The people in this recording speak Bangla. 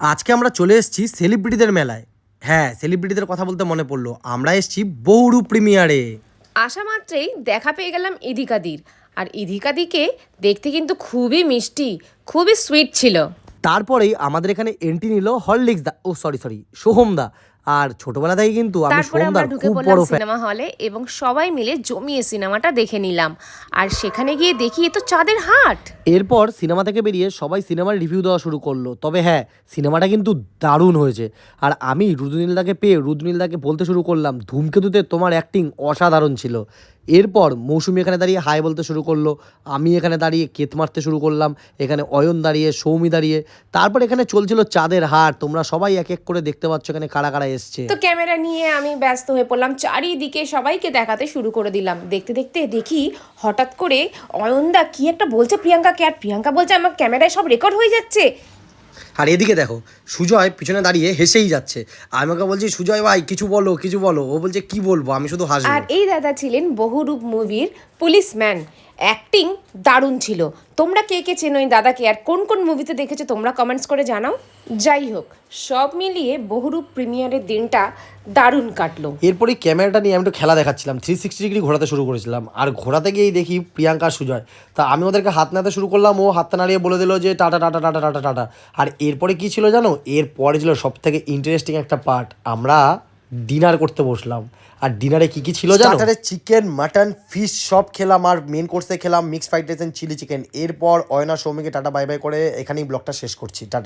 আজকে আমরা চলে এসেছি সেলিব্রিটিদের মেলায়। হ্যাঁ সেলিব্রিটিদের কথা বলতে মনে পড়ল। আমরা এসেছি বৌরু প্রিমিয়ারে। আসা মাত্রেই দেখা পেয়ে গেলাম ইধিকাদির। আর ইধিকাদিকে দেখতে কিন্তু খুবই মিষ্টি খুবই সুইট ছিল। তারপরেই আমাদের এখানে এন্ট্রি নিল হরলিক্স দা ও সরি সরি সোহম দা। আর ছোটবেলা থেকে কিন্তু আমি তারপরে সোহম আমরা দার ঢুকে খুব বড় সিনেমা হলে এবং সবাই মিলে জমিয়ে সিনেমাটা দেখে নিলাম। আর সেখানে গিয়ে দেখি এ তো চাঁদের হাট। এরপর সিনেমা থেকে বেরিয়ে সবাই সিনেমার রিভিউ দেওয়া শুরু করল। তবে হ্যাঁ সিনেমাটা কিন্তু দারুণ হয়েছে। আর আমি রুদ্রনীলদাকে পেয়ে রুদ্রনীলদাকে বলতে শুরু করলাম ধূমকেতুতে তোমার অ্যাক্টিং অসাধারণ ছিল। এরপর মৌসুমি এখানে দাঁড়িয়ে হাই বলতে শুরু করল, আমি এখানে দাঁড়িয়ে কেত মারতে শুরু করলাম, এখানে অয়ন দাঁড়িয়ে, সৌমি দাঁড়িয়ে, তারপর এখানে চলছিল চাঁদের হাট, তোমরা সবাই এক এক করে দেখতে পাচ্ছ এখানে কারা কারা এসছে। তো ক্যামেরা নিয়ে আমি ব্যস্ত হয়ে পড়লাম, চারিদিকে সবাইকে দেখাতে শুরু করে দিলাম, দেখতে দেখতে দেখি হঠাৎ করে অয়নদা কি একটা বলছে প্রিয়াঙ্কাকে আর, প্রিয়াঙ্কা বলছে আমার ক্যামেরায় সব রেকর্ড হয়ে যাচ্ছে। আর এদিকে দেখো, সুজয় পিছনে দাঁড়িয়ে হেসেই যাচ্ছে। আমি ওকে বলছি, সুজয় ভাই, কিছু বলো কিছু বলো। ও বলছে, কি বলব? আমি শুধু হাসবো। আর এই দাদা ছিলেন বহুরূপ মুভির পুলিশম্যান। অ্যাক্টিং দারুণ ছিল। তোমরা কে কে চেনো এই দাদাকে? আর কোন কোন মুভিতে দেখেছ তোমরা কমেন্টস করে জানাও। যাই হোক, সব মিলিয়ে বহুরূপ প্রিমিয়ারের দিনটা দারুণ কাটলো। এরপরে ক্যামেরাটা নিয়ে আমি একটু খেলা দেখাচ্ছিলাম। থ্রি সিক্সটি ডিগ্রি ঘোরাতে শুরু করেছিলাম। আর ঘোরাতে গিয়েই দেখি প্রিয়াঙ্কা সুজয়। তা আমি ওদেরকে হাত নাড়াতে শুরু করলাম। ও হাত নাড়িয়ে বলে দিল যে, tata tata tata tata tata. আর এরপরে কী ছিল জানো? এরপরে ছিল সব থেকে ইন্টারেস্টিং একটা পার্ট আমরা ডিনার করতে বসলাম। আর ডিনারে কি কি ছিল জানো? চিকেন মাটন ফিশ সব খেলাম আর মেন কোর্সে খেলাম mix fried rice and chilli chicken এরপর অয়না, সৌমিকে টাটা বাই বাই করে এখানেই ব্লগটা শেষ করছি। টাটা।